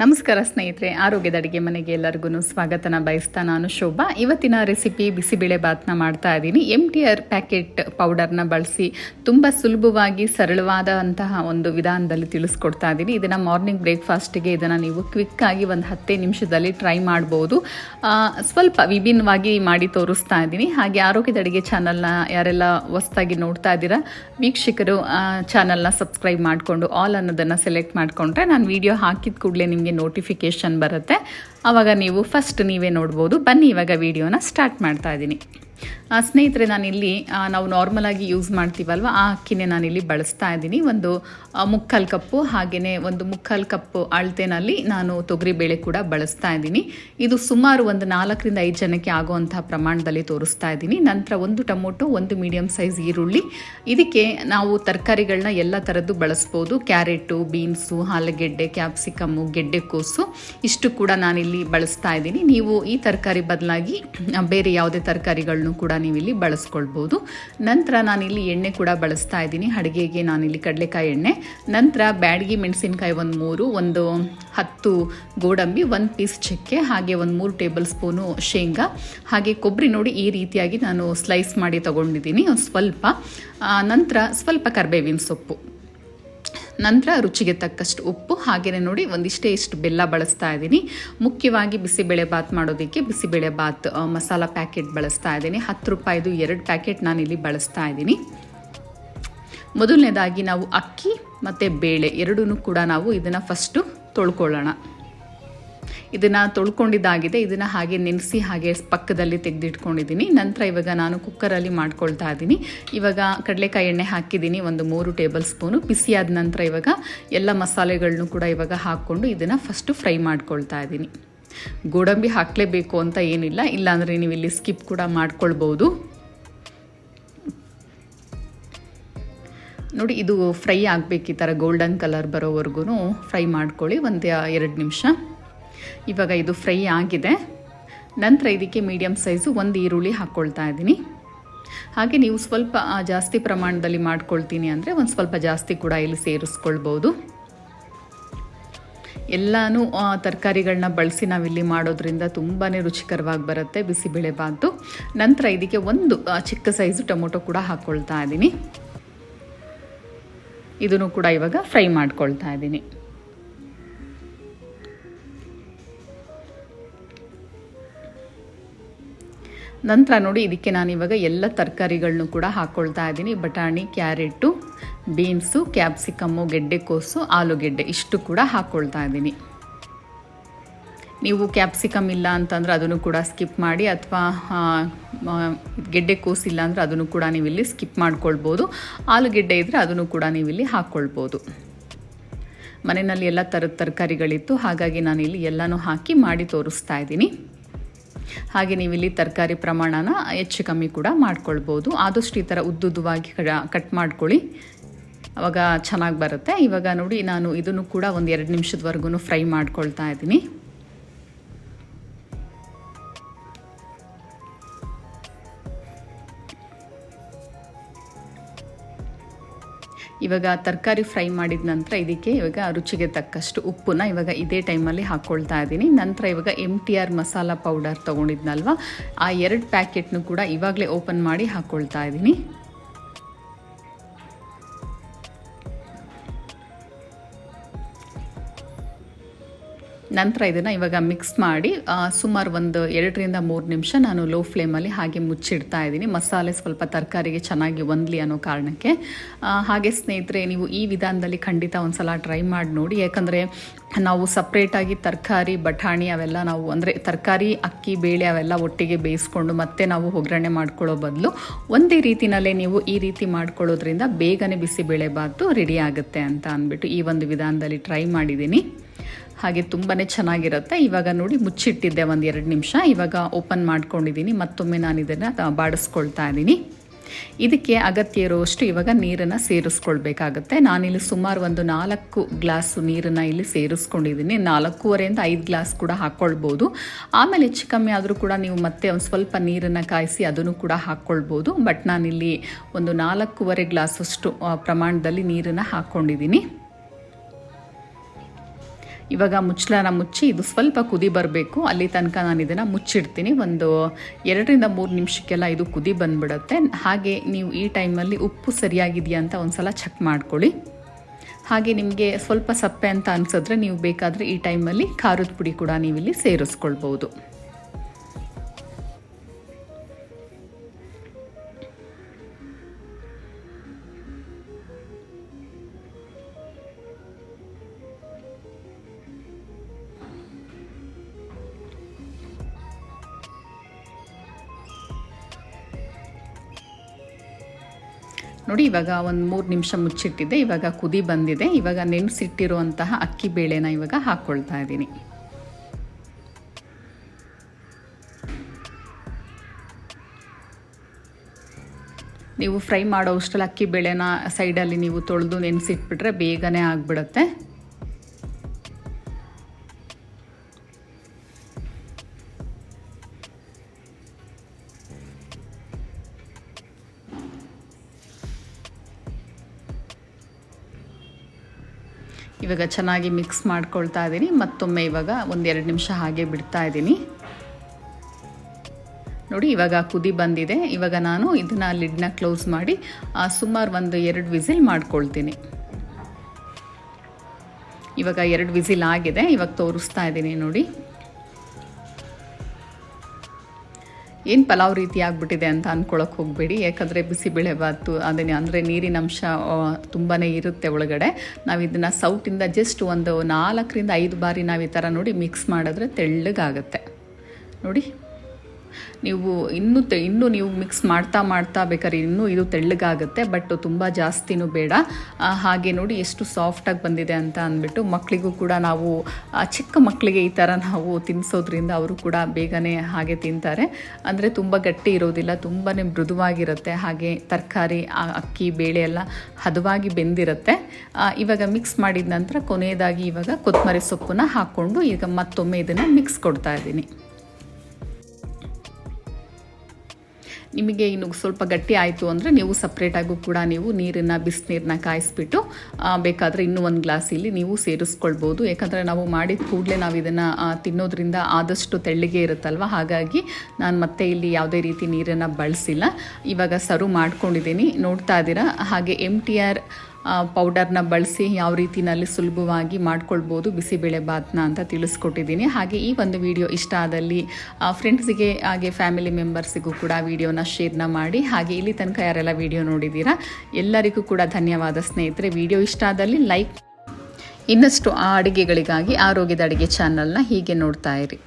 ನಮಸ್ಕಾರ ಸ್ನೇಹಿತರೆ, ಆರೋಗ್ಯದ ಅಡುಗೆ ಮನೆಗೆ ಎಲ್ಲರಿಗೂ ಸ್ವಾಗತನ ಬಯಸ್ತಾ ನಾನು ಶೋಭಾ. ಇವತ್ತಿನ ರೆಸಿಪಿ ಬಿಸಿಬೇಳೆ ಬಾತ್ನ ಮಾಡ್ತಾ ಇದ್ದೀನಿ. ಎಂ ಟಿ ಆರ್ ಪ್ಯಾಕೆಟ್ ಪೌಡರ್ನ ಬಳಸಿ ತುಂಬ ಸುಲಭವಾಗಿ ಸರಳವಾದಂತಹ ಒಂದು ವಿಧಾನದಲ್ಲಿ ತಿಳಿಸ್ಕೊಡ್ತಾ ಇದ್ದೀನಿ. ಇದನ್ನು ಮಾರ್ನಿಂಗ್ ಬ್ರೇಕ್ಫಾಸ್ಟಿಗೆ ಇದನ್ನು ನೀವು ಕ್ವಿಕ್ಕಾಗಿ ಒಂದು ಹತ್ತೇ ನಿಮಿಷದಲ್ಲಿ ಟ್ರೈ ಮಾಡ್ಬೋದು. ಸ್ವಲ್ಪ ವಿಭಿನ್ನವಾಗಿ ಮಾಡಿ ತೋರಿಸ್ತಾ ಇದ್ದೀನಿ. ಹಾಗೆ ಆರೋಗ್ಯದ ಅಡುಗೆ ಚಾನಲ್ನ ಯಾರೆಲ್ಲ ಹೊಸ್ದಾಗಿ ನೋಡ್ತಾ ಇದ್ದೀರಾ, ವೀಕ್ಷಕರು ಚಾನಲ್ನ ಸಬ್ಸ್ಕ್ರೈಬ್ ಮಾಡಿಕೊಂಡು ಆಲ್ ಅನ್ನೋದನ್ನು ಸೆಲೆಕ್ಟ್ ಮಾಡಿಕೊಂಡ್ರೆ ನಾನು ವಿಡಿಯೋ ಹಾಕಿದ ಕೂಡಲೇ ನಿಮಗೆ ನೋಟಿಫಿಕೇಷನ್ ಬರುತ್ತೆ. ಆವಾಗ ನೀವು ಫಸ್ಟ್ ನೀವೇ ನೋಡ್ಬೋದು. ಬನ್ನಿ ಇವಾಗ ವಿಡಿಯೋನ ಸ್ಟಾರ್ಟ್ ಮಾಡ್ತಾ ಇದ್ದೀನಿ ಸ್ನೇಹಿತರೆ, ನಾನಿಲ್ಲಿ ನಾವು ನಾರ್ಮಲಾಗಿ ಯೂಸ್ ಮಾಡ್ತೀವಲ್ವ? ಆ ಅಕ್ಕಿನೇ ನಾನಿಲ್ಲಿ ಬಳಸ್ತಾ ಇದ್ದೀನಿ. ಒಂದು ಮುಕ್ಕಾಲು ಕಪ್ಪು ಹಾಗೆಯೇ ಒಂದು ಮುಕ್ಕಾಲು ಕಪ್ಪು ಅಳತೆನಲ್ಲಿ ನಾನು ತೊಗರಿಬೇಳೆ ಕೂಡ ಬಳಸ್ತಾ ಇದ್ದೀನಿ. ಇದು ಸುಮಾರು ಒಂದು ನಾಲ್ಕರಿಂದ ಐದು ಜನಕ್ಕೆ ಆಗುವಂತಹ ಪ್ರಮಾಣದಲ್ಲಿ ತೋರಿಸ್ತಾ ಇದ್ದೀನಿ. ನಂತರ ಒಂದು ಟೊಮೊಟೊ, ಒಂದು ಮೀಡಿಯಮ್ ಸೈಜ್ ಈರುಳ್ಳಿ. ಇದಕ್ಕೆ ನಾವು ತರಕಾರಿಗಳನ್ನ ಎಲ್ಲ ಥರದ್ದು ಬಳಸ್ಬೋದು. ಕ್ಯಾರೆಟು, ಬೀನ್ಸು, ಆಲೂಗೆಡ್ಡೆ, ಕ್ಯಾಪ್ಸಿಕಮ್ಮು ಗೆಡ್ಡೆಕೋಸು ಇಷ್ಟು ಕೂಡ ನಾನಿಲ್ಲಿ ಬಳಸ್ತಾ ಇದ್ದೀನಿ. ನೀವು ಈ ತರಕಾರಿ ಬದಲಾಗಿ ಬೇರೆ ಯಾವುದೇ ತರಕಾರಿಗಳನ್ನೂ ಕೂಡ ನೀವಿಲ್ಲಿ ಬಳಸ್ಕೊಳ್ಬೋದು. ನಂತರ ನಾನಿಲ್ಲಿ ಎಣ್ಣೆ ಕೂಡ ಬಳಸ್ತಾ ಇದ್ದೀನಿ. ಅಡುಗೆಗೆ ನಾನಿಲ್ಲಿ ಕಡಲೆಕಾಯಿ ಎಣ್ಣೆ. ನಂತರ ಬ್ಯಾಡಗಿ ಮೆಣಸಿನ್ಕಾಯಿ ಒಂದು ಮೂರು, ಒಂದು ಹತ್ತು ಗೋಡಂಬಿ, ಒಂದು ಪೀಸ್ ಚಕ್ಕೆ, ಹಾಗೆ ಒಂದು ಮೂರು ಟೇಬಲ್ ಸ್ಪೂನು ಶೇಂಗಾ. ಹಾಗೆ ಕೊಬ್ಬರಿ ನೋಡಿ ಈ ರೀತಿಯಾಗಿ ನಾನು ಸ್ಲೈಸ್ ಮಾಡಿ ತಗೊಂಡಿದ್ದೀನಿ. ಸ್ವಲ್ಪ. ನಂತರ ಸ್ವಲ್ಪ ಕರ್ಬೇವಿನ ಸೊಪ್ಪು. ನಂತರ ರುಚಿಗೆ ತಕ್ಕಷ್ಟು ಉಪ್ಪು ಹಾಗೆಯೇ ನೋಡಿ ಒಂದಿಷ್ಟೇ ಇಷ್ಟು ಬೆಲ್ಲ ಬಳಸ್ತಾ ಇದ್ದೀನಿ. ಮುಖ್ಯವಾಗಿ ಬಿಸಿಬೇಳೆ ಬಾತ್ ಮಾಡೋದಕ್ಕೆ ಬಿಸಿಬೇಳೆ ಬಾತ್ ಮಸಾಲ ಪ್ಯಾಕೆಟ್ ಬಳಸ್ತಾ ಇದ್ದೀನಿ. ಹತ್ತು ರೂಪಾಯಿದು ಎರಡು ಪ್ಯಾಕೆಟ್ ನಾನು ಇಲ್ಲಿ ಬಳಸ್ತಾ ಇದ್ದೀನಿ. ಮೊದಲನೇದಾಗಿ ನಾವು ಅಕ್ಕಿ ಮತ್ತು ಬೇಳೆ ಎರಡೂ ಕೂಡ ನಾವು ಇದನ್ನು ಫಸ್ಟು ತೊಳ್ಕೊಳ್ಳೋಣ. ಇದನ್ನು ತೊಳ್ಕೊಂಡಿದ್ದಾಗಿದೆ, ಇದನ್ನು ಹಾಗೆ ನೆನೆಸಿ ಹಾಗೆ ಪಕ್ಕದಲ್ಲಿ ತೆಗೆದಿಟ್ಕೊಂಡಿದ್ದೀನಿ. ನಂತರ ಇವಾಗ ನಾನು ಕುಕ್ಕರಲ್ಲಿ ಮಾಡ್ಕೊಳ್ತಾ ಇದ್ದೀನಿ. ಇವಾಗ ಕಡಲೆಕಾಯಿ ಎಣ್ಣೆ ಹಾಕಿದ್ದೀನಿ, ಒಂದು ಮೂರು ಟೇಬಲ್ ಸ್ಪೂನು. ಬಿಸಿಯಾದ ನಂತರ ಇವಾಗ ಎಲ್ಲ ಮಸಾಲೆಗಳನ್ನೂ ಕೂಡ ಇವಾಗ ಹಾಕ್ಕೊಂಡು ಇದನ್ನು ಫಸ್ಟು ಫ್ರೈ ಮಾಡ್ಕೊಳ್ತಾ ಇದ್ದೀನಿ. ಗೋಡಂಬಿ ಹಾಕಲೇಬೇಕು ಅಂತ ಏನಿಲ್ಲ, ಇಲ್ಲಾಂದರೆ ನೀವು ಇಲ್ಲಿ ಸ್ಕಿಪ್ ಕೂಡ ಮಾಡ್ಕೊಳ್ಬೋದು. ನೋಡಿ, ಇದು ಫ್ರೈ ಆಗಬೇಕು ಈ ಥರ ಗೋಲ್ಡನ್ ಕಲರ್ ಬರೋವರೆಗೂ ಫ್ರೈ ಮಾಡ್ಕೊಳ್ಳಿ, ಒಂದು ಎರಡು ನಿಮಿಷ. ಇವಾಗ ಇದು ಫ್ರೈ ಆಗಿದೆ. ನಂತರ ಇದಕ್ಕೆ ಮೀಡಿಯಮ್ ಸೈಜು ಒಂದು ಈರುಳ್ಳಿ ಹಾಕ್ಕೊಳ್ತಾ ಇದ್ದೀನಿ. ಹಾಗೆ ನೀವು ಸ್ವಲ್ಪ ಜಾಸ್ತಿ ಪ್ರಮಾಣದಲ್ಲಿ ಮಾಡ್ಕೊಳ್ತೀನಿ ಅಂದರೆ ಒಂದು ಸ್ವಲ್ಪ ಜಾಸ್ತಿ ಕೂಡ ಇಲ್ಲಿ ಸೇರಿಸ್ಕೊಳ್ಬೋದು. ಎಲ್ಲನೂ ತರಕಾರಿಗಳನ್ನ ಬಳಸಿ ನಾವಿಲ್ಲಿ ಮಾಡೋದ್ರಿಂದ ತುಂಬಾ ರುಚಿಕರವಾಗಿ ಬರುತ್ತೆ, ಬಿಸಿಬೇಳೆಬಾತು. ನಂತರ ಇದಕ್ಕೆ ಒಂದು ಚಿಕ್ಕ ಸೈಜು ಟೊಮೊಟೊ ಕೂಡ ಹಾಕ್ಕೊಳ್ತಾ ಇದ್ದೀನಿ. ಇದನ್ನು ಕೂಡ ಇವಾಗ ಫ್ರೈ ಮಾಡ್ಕೊಳ್ತಾ ಇದ್ದೀನಿ. ನಂತರ ನೋಡಿ ಇದಕ್ಕೆ ನಾನು ಇವಾಗ ಎಲ್ಲ ತರಕಾರಿಗಳನ್ನು ಕೂಡ ಹಾಕ್ಕೊಳ್ತಾ ಇದ್ದೀನಿ. ಬಟಾಣಿ, ಕ್ಯಾರೆಟು, ಬೀನ್ಸು, ಕ್ಯಾಪ್ಸಿಕಮ್ಮು ಗೆಡ್ಡೆಕೋಸು ಆಲೂಗೆಡ್ಡೆ ಇಷ್ಟು ಕೂಡ ಹಾಕ್ಕೊಳ್ತಾ ಇದ್ದೀನಿ. ನೀವು ಕ್ಯಾಪ್ಸಿಕಮ್ ಇಲ್ಲ ಅಂತಂದ್ರೆ ಅದನ್ನು ಕೂಡ ಸ್ಕಿಪ್ ಮಾಡಿ ಅಥವಾ ಗೆಡ್ಡೆಕೋಸು ಇಲ್ಲ ಅಂದರೆ ಅದನ್ನು ಕೂಡ ನೀವು ಇಲ್ಲಿ ಸ್ಕಿಪ್ ಮಾಡ್ಕೊಳ್ಬೋದು. ಆಲೂಗೆಡ್ಡೆ ಇದ್ದರೆ ಅದನ್ನು ಕೂಡ ನೀವು ಇಲ್ಲಿ ಹಾಕ್ಕೊಳ್ಬೋದು ಮನೆಯಲ್ಲಿ ಎಲ್ಲ ಥರದ ತರಕಾರಿಗಳಿತ್ತು. ಹಾಗಾಗಿ ನಾನು ಇಲ್ಲಿ ಎಲ್ಲನೂ ಹಾಕಿ ಮಾಡಿ ತೋರಿಸ್ತಾ ಇದ್ದೀನಿ. ಹಾಗೆ ನೀವು ಇಲ್ಲಿ ತರಕಾರಿ ಪ್ರಮಾಣನ ಹೆಚ್ಚು ಕಮ್ಮಿ ಕೂಡ ಮಾಡ್ಕೊಳ್ಬೋದು. ಆದಷ್ಟು ಈ ಥರ ಉದ್ದುದ್ದವಾಗಿ ಕಟ್ ಮಾಡ್ಕೊಳ್ಳಿ. ಅವಾಗ ಚೆನ್ನಾಗಿ ಬರುತ್ತೆ. ಇವಾಗ ನೋಡಿ ನಾನು ಇದನ್ನು ಕೂಡ ಒಂದು ಎರಡು ನಿಮಿಷದವರೆಗೂ ಫ್ರೈ ಮಾಡ್ಕೊಳ್ತಾ ಇದ್ದೀನಿ. ಇವಾಗ ತರಕಾರಿ ಫ್ರೈ ಮಾಡಿದ ನಂತರ ಇದಕ್ಕೆ ಇವಾಗ ರುಚಿಗೆ ತಕ್ಕಷ್ಟು ಉಪ್ಪನ್ನ ಇವಾಗ ಇದೇ ಟೈಮಲ್ಲಿ ಹಾಕ್ಕೊಳ್ತಾ ಇದ್ದೀನಿ. ನಂತರ ಇವಾಗ M T R masala powder ತೊಗೊಂಡಿದ್ನಲ್ವ? ಆ ಎರಡು ಪ್ಯಾಕೆಟ್ನು ಕೂಡ ಇವಾಗಲೇ ಓಪನ್ ಮಾಡಿ ಹಾಕ್ಕೊಳ್ತಾ ಇದ್ದೀನಿ. ನಂತರ ಇದನ್ನು ಇವಾಗ ಮಿಕ್ಸ್ ಮಾಡಿ ಸುಮಾರು ಒಂದು ಎರಡರಿಂದ ಮೂರು ನಿಮಿಷ ನಾನು ಲೋ ಫ್ಲೇಮಲ್ಲಿ ಹಾಗೆ ಮುಚ್ಚಿಡ್ತಾ ಇದ್ದೀನಿ. ಮಸಾಲೆ ಸ್ವಲ್ಪ ತರಕಾರಿಗೆ ಚೆನ್ನಾಗಿ ಒಂದ್ಲಿ ಅನ್ನೋ ಕಾರಣಕ್ಕೆ. ಹಾಗೆ ಸ್ನೇಹಿತರೆ, ನೀವು ಈ ವಿಧಾನದಲ್ಲಿ ಖಂಡಿತ ಒಂದ್ಸಲ ಟ್ರೈ ಮಾಡಿ ನೋಡಿ. ಯಾಕಂದರೆ ನಾವು ಸಪ್ರೇಟಾಗಿ ತರಕಾರಿ, ಬಟಾಣಿ ಅವೆಲ್ಲ ನಾವು ಅಂದರೆ ತರಕಾರಿ, ಅಕ್ಕಿ, ಬೇಳೆ ಅವೆಲ್ಲ ಒಟ್ಟಿಗೆ ಬೇಯಿಸ್ಕೊಂಡು ಮತ್ತೆ ನಾವು ಒಗ್ಗರಣೆ ಮಾಡ್ಕೊಳ್ಳೋ ಬದಲು ಒಂದೇ ರೀತಿನಲ್ಲೇ ನೀವು ಈ ರೀತಿ ಮಾಡ್ಕೊಳ್ಳೋದ್ರಿಂದ ಬೇಗನೆ ಬಿಸಿಬೇಳೆ ಬಾತು ರೆಡಿ ಆಗುತ್ತೆ ಅಂತ ಅಂದ್ಬಿಟ್ಟು ಈ ಒಂದು ವಿಧಾನದಲ್ಲಿ ಟ್ರೈ ಮಾಡಿದ್ದೀನಿ. ಹಾಗೆ ತುಂಬಾ ಚೆನ್ನಾಗಿರುತ್ತೆ. ಇವಾಗ ನೋಡಿ ಮುಚ್ಚಿಟ್ಟಿದ್ದೆ ಒಂದು ಎರಡು ನಿಮಿಷ. ಇವಾಗ ಓಪನ್ ಮಾಡ್ಕೊಂಡಿದ್ದೀನಿ ಮತ್ತೊಮ್ಮೆ ನಾನು ಇದನ್ನು ಬಾಡಿಸ್ಕೊಳ್ತಾ ಇದ್ದೀನಿ. ಇದಕ್ಕೆ ಅಗತ್ಯ ಇರುವಷ್ಟು ಇವಾಗ ನೀರನ್ನು ಸೇರಿಸ್ಕೊಳ್ಬೇಕಾಗತ್ತೆ. ನಾನಿಲ್ಲಿ ಸುಮಾರು ಒಂದು ನಾಲ್ಕು ಗ್ಲಾಸು ನೀರನ್ನು ಇಲ್ಲಿ ಸೇರಿಸ್ಕೊಂಡಿದ್ದೀನಿ ನಾಲ್ಕೂವರೆಯಿಂದ ಐದು ಗ್ಲಾಸ್ ಕೂಡ ಹಾಕ್ಕೊಳ್ಬೋದು ಆಮೇಲೆ ಹೆಚ್ಚು ಕಮ್ಮಿ ಆದರೂ ಕೂಡ ನೀವು ಮತ್ತೆ ಒಂದು ಸ್ವಲ್ಪ ನೀರನ್ನು ಕಾಯಿಸಿ ಅದನ್ನು ಕೂಡ ಹಾಕ್ಕೊಳ್ಬೋದು ಬಟ್ ನಾನಿಲ್ಲಿ ಒಂದು ನಾಲ್ಕೂವರೆ ಗ್ಲಾಸಷ್ಟು ಪ್ರಮಾಣದಲ್ಲಿ ನೀರನ್ನು ಹಾಕ್ಕೊಂಡಿದ್ದೀನಿ ಇವಾಗ ಮುಚ್ಚಳನ ಮುಚ್ಚಿ ಇದು ಸ್ವಲ್ಪ ಕುದಿ ಬರಬೇಕು. ಅಲ್ಲಿ ತನಕ ನಾನು ಇದನ್ನು ಮುಚ್ಚಿಡ್ತೀನಿ. ಒಂದು ಎರಡರಿಂದ ಮೂರು ನಿಮಿಷಕ್ಕೆಲ್ಲ ಇದು ಕುದಿ ಬಂದ್ಬಿಡುತ್ತೆ. ಹಾಗೆ ನೀವು ಈ ಟೈಮಲ್ಲಿ ಉಪ್ಪು ಸರಿಯಾಗಿದೆಯಾ ಅಂತ ಒಂದ್ಸಲ ಚೆಕ್ ಮಾಡ್ಕೊಳ್ಳಿ. ಹಾಗೆ ನಿಮಗೆ ಸ್ವಲ್ಪ ಸಪ್ಪೆ ಅಂತ ಅನಿಸಿದ್ರೆ ನೀವು ಬೇಕಾದರೆ ಈ ಟೈಮಲ್ಲಿ ಖಾರದ ಪುಡಿ ಕೂಡ ನೀವಿಲ್ಲಿ ಸೇರಿಸ್ಕೊಳ್ಬೋದು ನೋಡಿ, ಇವಾಗ ಒಂದು ಮೂರು ನಿಮಿಷ ಮುಚ್ಚಿಟ್ಟಿದ್ದೆ. ಇವಾಗ ಕುದಿ ಬಂದಿದೆ. ಇವಾಗ ನೆನೆಸಿಟ್ಟಿರುವಂತಹ ಅಕ್ಕಿ ಬೇಳೆನ ಇವಾಗ ಹಾಕ್ಕೊಳ್ತಾ ಇದ್ದೀನಿ. ನೀವು ಫ್ರೈ ಮಾಡೋ ಅಷ್ಟರಲ್ಲಿ ಅಕ್ಕಿ ಬೇಳೆನ ಸೈಡಲ್ಲಿ ನೀವು ತೊಳೆದು ನೆನೆಸಿಟ್ಬಿಟ್ರೆ ಬೇಗನೆ ಆಗಿಬಿಡುತ್ತೆ. ಇವಾಗ ಚೆನ್ನಾಗಿ ಮಿಕ್ಸ್ ಮಾಡ್ಕೊಳ್ತಾ ಇದ್ದೀನಿ ಮತ್ತೊಮ್ಮೆ ಇವಾಗ ಒಂದೆರಡು ನಿಮಿಷ ಹಾಗೆ ಬಿಡ್ತಾ ಇದ್ದೀನಿ ನೋಡಿ, ಇವಾಗ ಕುದಿ ಬಂದಿದೆ. ಇವಾಗ ನಾನು ಇದನ್ನು ಲಿಡ್ನ ಕ್ಲೋಸ್ ಮಾಡಿ ಸುಮಾರು ಒಂದು ಎರಡು ವಿಸಿಲ್ ಮಾಡ್ಕೊಳ್ತೀನಿ. ಇವಾಗ ಎರಡು ವಿಸಿಲ್ ಆಗಿದೆ. ಇವಾಗ ತೋರಿಸ್ತಾ ಇದ್ದೀನಿ ನೋಡಿ. ಏನು ಪಲಾವ್ ರೀತಿ ಆಗಿಬಿಟ್ಟಿದೆ ಅಂತ ಅಂದ್ಕೊಳಕ್ಕೆ ಹೋಗಬೇಡಿ. ಯಾಕಂದರೆ ಬಿಸಿಬೇಳೆಬಾತು ಅದನ್ನೇ ಅಂದರೆ ನೀರಿನ ಅಂಶ ತುಂಬಾ ಇರುತ್ತೆ ಒಳಗಡೆ. ನಾವು ಇದನ್ನು ಸೌಟಿಂದ ಜಸ್ಟ್ ಒಂದು ನಾಲ್ಕರಿಂದ ಐದು ಬಾರಿ ನಾವು ಈ ಥರ ನೋಡಿ ಮಿಕ್ಸ್ ಮಾಡಿದ್ರೆ ತೆಳ್ಳಗಾಗುತ್ತೆ. ನೋಡಿ. ನೀವು ಇನ್ನೂ ತೆ ಇನ್ನೂ ನೀವು ಮಿಕ್ಸ್ ಮಾಡ್ತಾ ಮಾಡ್ತಾ ಬೇಕಾದ್ರೆ ಇನ್ನೂ ಇದು ತೆಳ್ಳಗಾಗುತ್ತೆ ಬಟ್ ತುಂಬ ಜಾಸ್ತಿನೂ ಬೇಡ. ಹಾಗೆ ನೋಡಿ ಎಷ್ಟು ಸಾಫ್ಟಾಗಿ ಬಂದಿದೆ ಅಂತ ಅಂದ್ಬಿಟ್ಟು ಮಕ್ಕಳಿಗೂ ಕೂಡ ನಾವು ಚಿಕ್ಕ ಮಕ್ಕಳಿಗೆ ಈ ಥರ ನಾವು ತಿನ್ನಿಸೋದ್ರಿಂದ ಅವರು ಕೂಡ ಬೇಗನೆ ಹಾಗೆ ತಿಂತಾರೆ. ಅಂದರೆ ತುಂಬ ಗಟ್ಟಿ ಇರೋದಿಲ್ಲ ತುಂಬಾ ಮೃದುವಾಗಿರುತ್ತೆ. ಹಾಗೆ ತರಕಾರಿ ಅಕ್ಕಿ, ಬೇಳೆ ಎಲ್ಲ ಹದವಾಗಿ ಬೆಂದಿರುತ್ತೆ. ಇವಾಗ ಮಿಕ್ಸ್ ಮಾಡಿದ ನಂತರ ಕೊನೆಯದಾಗಿ ಇವಾಗ ಕೊತ್ತಂಬರಿ ಸೊಪ್ಪನ್ನ ಹಾಕ್ಕೊಂಡು ಈಗ ಮತ್ತೊಮ್ಮೆ ಇದನ್ನು ಮಿಕ್ಸ್ ಕೊಡ್ತಾ ಇದ್ದೀನಿ. ನಿಮಗೆ ಇನ್ನು ಸ್ವಲ್ಪ ಗಟ್ಟಿ ಆಯಿತು ಅಂದರೆ ನೀವು ಸಪ್ರೇಟಾಗೂ ಕೂಡ ನೀವು ನೀರನ್ನು ಬಿಸಿನೀರನ್ನ ಕಾಯಿಸ್ಬಿಟ್ಟು ಬೇಕಾದರೆ ಇನ್ನೂ ಒಂದು ಗ್ಲಾಸ್ ಇಲ್ಲಿ ನೀವು ಸೇರಿಸ್ಕೊಳ್ಬೋದು. ಯಾಕಂದರೆ ನಾವು ಮಾಡಿದ ಕೂಡಲೇ ನಾವು ಇದನ್ನು ತಿನ್ನೋದ್ರಿಂದ ಆದಷ್ಟು ತೆಳ್ಳಿಗೆ ಇರುತ್ತಲ್ವ? ಹಾಗಾಗಿ ನಾನು ಮತ್ತೆ ಇಲ್ಲಿ ಯಾವುದೇ ರೀತಿ ನೀರನ್ನು ಬಳಸಿಲ್ಲ. ಇವಾಗ ಸರ್ವ್ ಮಾಡ್ಕೊಂಡಿದ್ದೀನಿ. ನೋಡ್ತಾ ಇದ್ದೀರಾ? ಹಾಗೆ ಎಂ ಟಿ ಆರ್ ಪೌಡರ್ನ ಬಳಸಿ ಯಾವ ರೀತಿನಲ್ಲಿ ಸುಲಭವಾಗಿ ಮಾಡ್ಕೊಳ್ಬೋದು ಬಿಸಿಬೇಳೆ ಬಾತ್ನ ಅಂತ ತಿಳಿಸ್ಕೊಟ್ಟಿದ್ದೀನಿ. ಹಾಗೆ ಈ ಒಂದು ವಿಡಿಯೋ ಇಷ್ಟ ಆದಲ್ಲಿ ಫ್ರೆಂಡ್ಸಿಗೆ ಹಾಗೆ ಫ್ಯಾಮಿಲಿ ಮೆಂಬರ್ಸಿಗೂ ಕೂಡ ವಿಡಿಯೋನ ಶೇರ್ನ ಮಾಡಿ. ಹಾಗೆ ಇಲ್ಲಿ ತನಕ ಯಾರೆಲ್ಲ ವಿಡಿಯೋ ನೋಡಿದ್ದೀರಾ, ಎಲ್ಲರಿಗೂ ಕೂಡ ಧನ್ಯವಾದ ಸ್ನೇಹಿತರೆ. ವಿಡಿಯೋ ಇಷ್ಟ ಆದಲ್ಲಿ ಲೈಕ್ ಇನ್ನಷ್ಟು ಆ ಅಡುಗೆಗಳಿಗಾಗಿ ಆರೋಗ್ಯದ ಅಡುಗೆ ಚಾನಲ್ನ ಹೀಗೆ ನೋಡ್ತಾ ಇರಿ.